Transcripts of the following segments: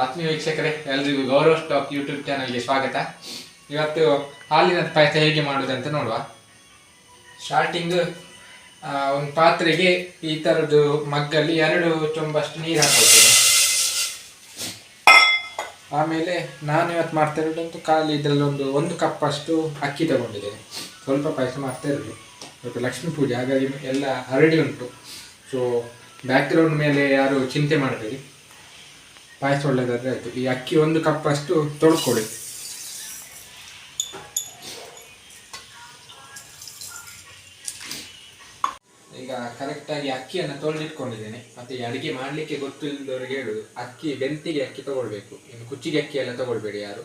ಆತ್ಮೀಯ ವೀಕ್ಷಕರೇ, ಎಲ್ರಿಗೂ ಗೌರವ್ ಸ್ಟಾಕ್ ಯೂಟ್ಯೂಬ್ ಚಾನಲ್ಗೆ ಸ್ವಾಗತ. ಇವತ್ತು ಹಾಲಿನ ಪಾಯಸ ಹೇಗೆ ಮಾಡುವುದಂತ ನೋಡುವ. ಸ್ಟಾರ್ಟಿಂಗ್ ಒಂದು ಪಾತ್ರೆಗೆ ಈ ಥರದ್ದು ಮಗ್ಗಲ್ಲಿ ಎರಡು ಚೊಂಬಷ್ಟು ನೀರು ಹಾಕೊಳ್ತೇನೆ ಆಮೇಲೆ ನಾನು ಇವತ್ತು ಮಾಡ್ತಾ ಇರೋದಂತೂ ಖಾಲಿ ಇದರಲ್ಲಿ ಒಂದು ಒಂದು ಕಪ್ ಅಷ್ಟು ಅಕ್ಕಿ ತಗೊಂಡಿದ್ದೇನೆ. ಸ್ವಲ್ಪ ಪಾಯಸ ಮಾಡ್ತಾ ಇರೋದು ಇವತ್ತು ಲಕ್ಷ್ಮೀ ಪೂಜೆ, ಹಾಗಾಗಿ ಎಲ್ಲ ಹರಡಿ ಉಂಟು. ಸೊ ಬ್ಯಾಕ್ಗ್ರೌಂಡ್ ಮೇಲೆ ಯಾರು ಚಿಂತೆ ಮಾಡಬೇಡಿ. ಪಾಯಸ ಒಳ್ಳೆದಾದ್ರೆ ಆಯ್ತು. ಈ ಅಕ್ಕಿ ಒಂದು ಕಪ್ ಅಷ್ಟು ತೊಳ್ಕೊಳ್ಳಿ. ಈಗ ಕರೆಕ್ಟಾಗಿ ಅಕ್ಕಿಯನ್ನು ತೊಳೆದಿಟ್ಕೊಂಡಿದ್ದೇನೆ. ಮತ್ತೆ ಈ ಅಡಿಗೆ ಮಾಡಲಿಕ್ಕೆ ಗೊತ್ತಿಲ್ಲದವ್ರಿಗೆ ಹೇಳುದು. ಅಕ್ಕಿ ಬೆಂತಿಗೆ ಅಕ್ಕಿ ತಗೊಳ್ಬೇಕು. ಇನ್ನು ಕುಚ್ಚಿಗೆ ಅಕ್ಕಿ ಎಲ್ಲ ತಗೊಳ್ಬೇಡಿ ಯಾರು.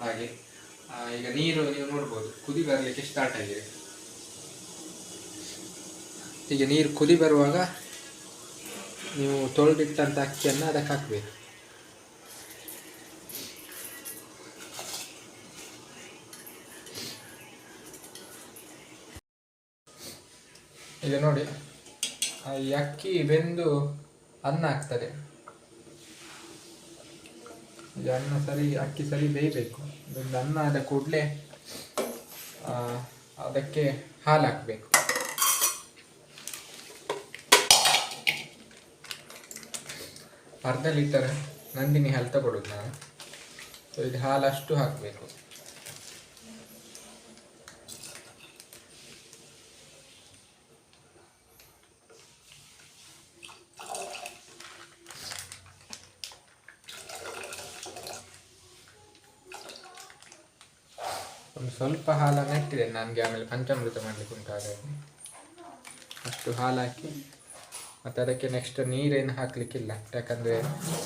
ಹಾಗೆ. ಈಗ ನೀರು ನೀವು ನೋಡ್ಬೋದು. ಕುದಿ ಬರಲಿಕ್ಕೆ ಸ್ಟಾರ್ಟ್ ಆಗಿದೆ. ಈಗ ನೀರು ಕುದಿ ಬರುವಾಗ ನೀವು ತೊಳೆದಿಟ್ಟಂಥ ಅಕ್ಕಿಯನ್ನು ಅದಕ್ಕೆ ಹಾಕಬೇಕು. ಈಗ ನೋಡಿ ಈ ಅಕ್ಕಿ ಬೆಂದು ಅನ್ನ ಆಗ್ತದೆ ಈಗ ಅನ್ನ ಸರಿ, ಅಕ್ಕಿ ಸರಿ ಬೇಯಬೇಕು. ಬೆಂದು ಅನ್ನ ಆದ ಕೂಡಲೇ ಅದಕ್ಕೆ ಹಾಲು ಹಾಕಬೇಕು. ಅರ್ಧ ಲೀಟರ್ ನಂದಿನಿ ಹಾಲು ತಗೊಳ್ಳೋದು ನಾನು. ಸೊ ಇದು ಹಾಲು ಅಷ್ಟು ಹಾಕಬೇಕು. ಒಂದು ಸ್ವಲ್ಪ ಹಾಲನ್ನು ಇಟ್ಟಿದ್ದೇನೆ ನನಗೆ ಆಮೇಲೆ ಪಂಚಾಮೃತ ಮಾಡಲಿಕ್ಕೆ ಉಂಟು ಹಾಗಾಗಿ ಅಷ್ಟು ಹಾಲು ಹಾಕಿ ಮತ್ತು ಅದಕ್ಕೆ ನೆಕ್ಸ್ಟ್ ನೀರೇನು ಹಾಕಲಿಕ್ಕಿಲ್ಲ. ಯಾಕಂದರೆ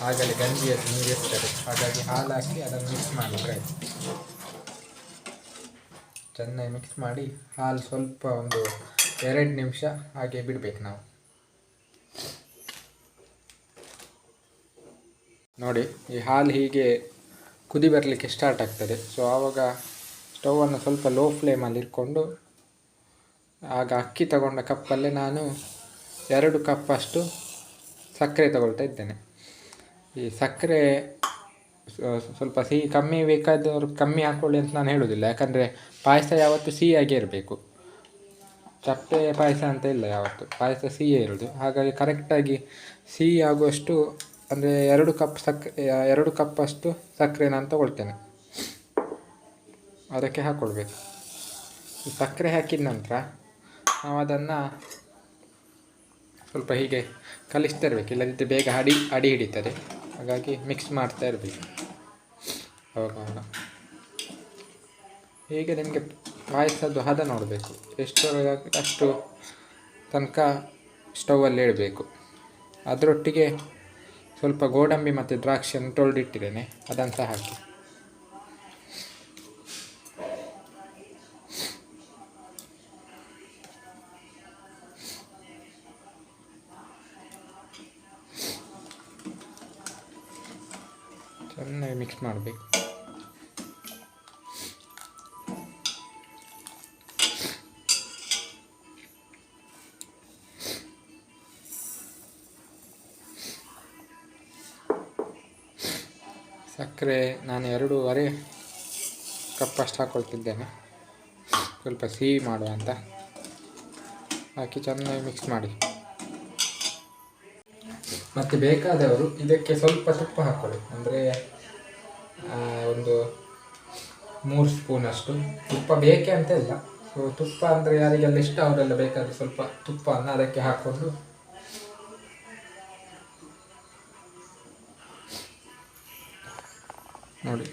ಆಗಲೇ ಗಂಜಿಯಲ್ಲಿ ನೀರು ಇರ್ತದೆ ಹಾಗಾಗಿ ಹಾಲು ಹಾಕಿ ಅದನ್ನು ಮಿಕ್ಸ್ ಮಾಡಿದ್ರೆ ಆಯಿತು. ಚೆನ್ನಾಗಿ ಮಿಕ್ಸ್ ಮಾಡಿ ಹಾಲು ಸ್ವಲ್ಪ ಒಂದು ಎರಡು ನಿಮಿಷ ಹಾಗೆ ಬಿಡಬೇಕು ನಾವು. ನೋಡಿ, ಈ ಹಾಲು ಹೀಗೆ ಕುದಿ ಬರಲಿಕ್ಕೆ ಸ್ಟಾರ್ಟ್ ಆಗ್ತದೆ. ಸೊ ಆವಾಗ ಸ್ಟವನ್ನು ಸ್ವಲ್ಪ ಲೋ ಫ್ಲೇಮಲ್ಲಿ ಇಟ್ಕೊಂಡು ಆಗ ಅಕ್ಕಿ ತಗೊಂಡ ಕಪ್ಪಲ್ಲೇ ನಾನು ಎರಡು ಕಪ್ ಅಷ್ಟು ಸಕ್ಕರೆ ತಗೊಳ್ತಾ ಇದ್ದೇನೆ. ಈ ಸಕ್ಕರೆ ಸ್ವಲ್ಪ ಸಿಹಿ ಕಮ್ಮಿ ಬೇಕಾದವರು ಕಮ್ಮಿ ಹಾಕ್ಕೊಳ್ಳಿ ಅಂತ ನಾನು ಹೇಳೋದಿಲ್ಲ. ಯಾಕಂದರೆ ಪಾಯಸ ಯಾವತ್ತೂ ಸಿಹಿಯಾಗೇ ಇರಬೇಕು. ಚಪ್ಪೆ ಪಾಯಸ ಅಂತ ಇಲ್ಲ ಯಾವತ್ತು. ಪಾಯಸ ಸಿಹಿಯೇ ಇರೋದು. ಹಾಗಾಗಿ ಕರೆಕ್ಟಾಗಿ ಸಿಹಿ ಆಗುವಷ್ಟು, ಅಂದರೆ ಎರಡು ಕಪ್ ಸಕ್ಕರೆ ಎರಡು ಕಪ್ಪಷ್ಟು ಸಕ್ಕರೆ ನಾನು ತಗೊಳ್ತೇನೆ. ಅದಕ್ಕೆ ಹಾಕ್ಕೊಳ್ಬೇಕು ಸಕ್ಕರೆ ಹಾಕಿದ ನಂತರ ನಾವು ಅದನ್ನು ಸ್ವಲ್ಪ ಹೀಗೆ ಕಲಿಸ್ತಾ ಇರಬೇಕು ಇಲ್ಲದಿದ್ದರೆ ಬೇಗ ಅಡಿ ಅಡಿ ಹಿಡಿತದೆ. ಹಾಗಾಗಿ ಮಿಕ್ಸ್ ಮಾಡ್ತಾ ಇರಬೇಕು. ಅವಾಗ ಹೀಗೆ ನಿಮಗೆ ಪಾಯಸದ್ದು ಹದ ನೋಡಬೇಕು. ಎಷ್ಟು ಅಷ್ಟು ತನಕ ಸ್ಟವಲ್ಲಿ ಇಡಬೇಕು. ಅದರೊಟ್ಟಿಗೆ ಸ್ವಲ್ಪ ಗೋಡಂಬಿ ಮತ್ತು ದ್ರಾಕ್ಷಿಯನ್ನು ತೊಳೆದಿಟ್ಟಿದ್ದೇನೆ. ಅದನ್ನು ಸಹ ಹಾಕಿ. ಚೆನ್ನಾಗಿ ಮಿಕ್ಸ್ ಮಾಡಬೇಕು. ಸಕ್ಕರೆ, ನಾನು ಎರಡೂವರೆ ಕಪ್ ಅಷ್ಟು ಹಾಕ್ಕೊಳ್ತಿದ್ದೇನೆ ಸ್ವಲ್ಪ ಸಿಹಿ ಮಾಡುವ ಅಂತ. ಹಾಕಿ ಚೆನ್ನಾಗಿ ಮಿಕ್ಸ್ ಮಾಡಿ. ಮತ್ತು ಬೇಕಾದವರು ಇದಕ್ಕೆ ಸ್ವಲ್ಪ ತುಪ್ಪ ಹಾಕ್ಕೊಳ್ಳಿ ಅಂದರೆ ಒಂದು ಮೂರು ಸ್ಪೂನ್ ಅಷ್ಟು. ತುಪ್ಪ ಬೇಕೇ ಅಂತ ಇಲ್ಲ. ಸೊ ತುಪ್ಪ ಅಂದರೆ ಯಾರಿಗೆಲ್ಲ ಇಷ್ಟ, ಅವರೆಲ್ಲ ಬೇಕಾದರೆ ಸ್ವಲ್ಪ ತುಪ್ಪವನ್ನು ಅದಕ್ಕೆ ಹಾಕ್ಕೊಂಡು. ನೋಡಿ.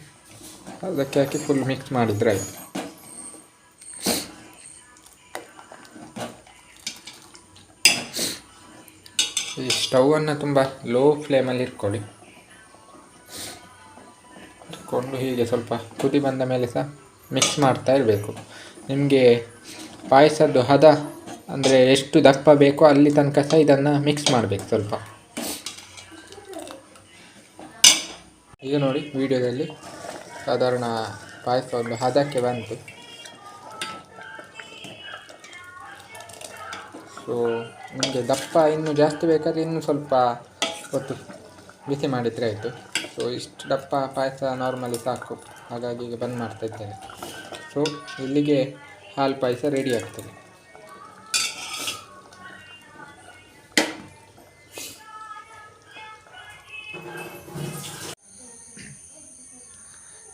ಅದಕ್ಕೆ ಹಾಕಿ ಫುಲ್ ಮಿಕ್ಸ್ ಮಾಡಿದ್ರೆ ಆಯಿತು. ಸ್ಟವನ್ನು ತುಂಬ ಲೋ ಫ್ಲೇಮಲ್ಲಿ ಇಟ್ಕೊಳ್ಳಿ. ಇಟ್ಕೊಂಡು ಹೀಗೆ ಸ್ವಲ್ಪ ಕುದಿ ಬಂದ ಮೇಲೆ ಸಹ ಮಿಕ್ಸ್ ಮಾಡ್ತಾ ಇರಬೇಕು. ನಿಮಗೆ ಪಾಯಸದ್ದು ಹದ ಅಂದರೆ ಎಷ್ಟು ದಪ್ಪ ಬೇಕೋ ಅಲ್ಲಿ ತನಕ ಸಹ ಇದನ್ನು ಮಿಕ್ಸ್ ಮಾಡಬೇಕು ಸ್ವಲ್ಪ. ಈಗ ನೋಡಿ ವಿಡಿಯೋದಲ್ಲಿ ಸಾಧಾರಣ ಪಾಯಸ ಒಂದು ಹದಕ್ಕೆ ಬಂತು. ಸೊ ನಿಮಗೆ ದಪ್ಪ ಇನ್ನೂ ಜಾಸ್ತಿ ಬೇಕಾದರೆ ಇನ್ನೂ ಸ್ವಲ್ಪ ಹೊತ್ತು ಬಿಸಿ ಮಾಡಿದರೆ ಆಯಿತು. ಸೊ ಇಷ್ಟು ದಪ್ಪ ಪಾಯಸ ನಾರ್ಮಲಿ ಸಾಕು. ಹಾಗಾಗಿ ಈಗ ಬಂದ್ ಮಾಡ್ತಾ ಇದ್ದೇನೆ. ಸೊ ಇಲ್ಲಿಗೆ ಹಾಲು ಪಾಯಸ ರೆಡಿ ಆಗ್ತದೆ.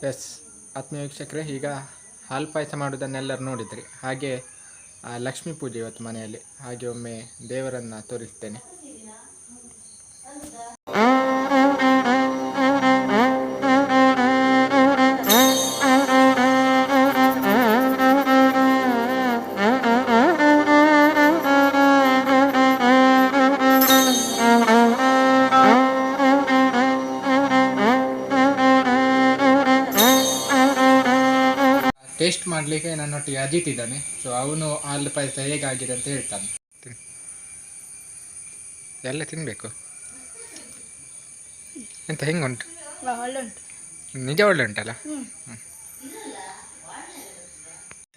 ಎಸ್ ಆತ್ಮೀಯ ವೀಕ್ಷಕರೇ, ಈಗ ಹಾಲು ಪಾಯಸ ಮಾಡೋದನ್ನೆಲ್ಲರೂ ನೋಡಿದ್ರಿ. ಹಾಗೆ ಲಕ್ಷ್ಮೀ ಪೂಜೆ ಇವತ್ತು ಮನೆಯಲ್ಲಿ. ಹಾಗೆ ಒಮ್ಮೆ ದೇವರನ್ನು ತೋರಿಸ್ತೇನೆ. ಟೇಸ್ಟ್ ಮಾಡಲಿಕ್ಕೆ ನನ್ನೊಟ್ಟಿಗೆ ಅಜಿತ್ ಇದ್ದಾನೆ. ಸೊ ಅವನು ಹಾಲು ಪಾಯಸ ಹೇಗಾಗಿದೆ ಅಂತ ಹೇಳ್ತಾನೆ. ತಿನ್. ಎಲ್ಲ ತಿನ್ನಬೇಕು ಎಂತ ಹೆಂಗುಂಟು? ಒಳ್ಳೆ ಉಂಟು ನಿಜ ಒಳ್ಳೆ ಉಂಟಲ್ಲ.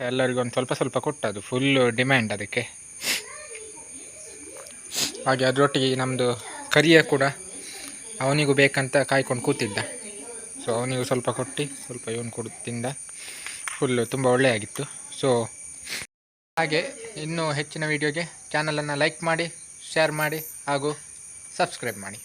ಎಲ್ಲರಿಗೂ ಒಂದು ಸ್ವಲ್ಪ ಸ್ವಲ್ಪ ಕೊಟ್ಟದು ಫುಲ್ ಡಿಮ್ಯಾಂಡ್ ಅದಕ್ಕೆ. ಹಾಗೆ ಅದರೊಟ್ಟಿಗೆ ನಮ್ಮದು ಕರಿಯ ಕೂಡ ಅವನಿಗೂ ಬೇಕಂತ ಕಾಯ್ಕೊಂಡು ಕೂತಿದ್ದ. ಸೊ ಅವನಿಗೂ ಸ್ವಲ್ಪ ಕೊಟ್ಟು ಸ್ವಲ್ಪ ಇವನು ಕೊಡು ತಿಂದ. ಫುಲ್ಲು ತುಂಬ ಒಳ್ಳೆಯಾಗಿತ್ತು. ಸೊ ಹಾಗೆ ಇನ್ನೂ ಹೆಚ್ಚಿನ ವೀಡಿಯೋಗೆ ಚಾನಲನ್ನು ಲೈಕ್ ಮಾಡಿ ಶೇರ್ ಮಾಡಿ ಹಾಗೂ ಸಬ್ಸ್ಕ್ರೈಬ್ ಮಾಡಿ.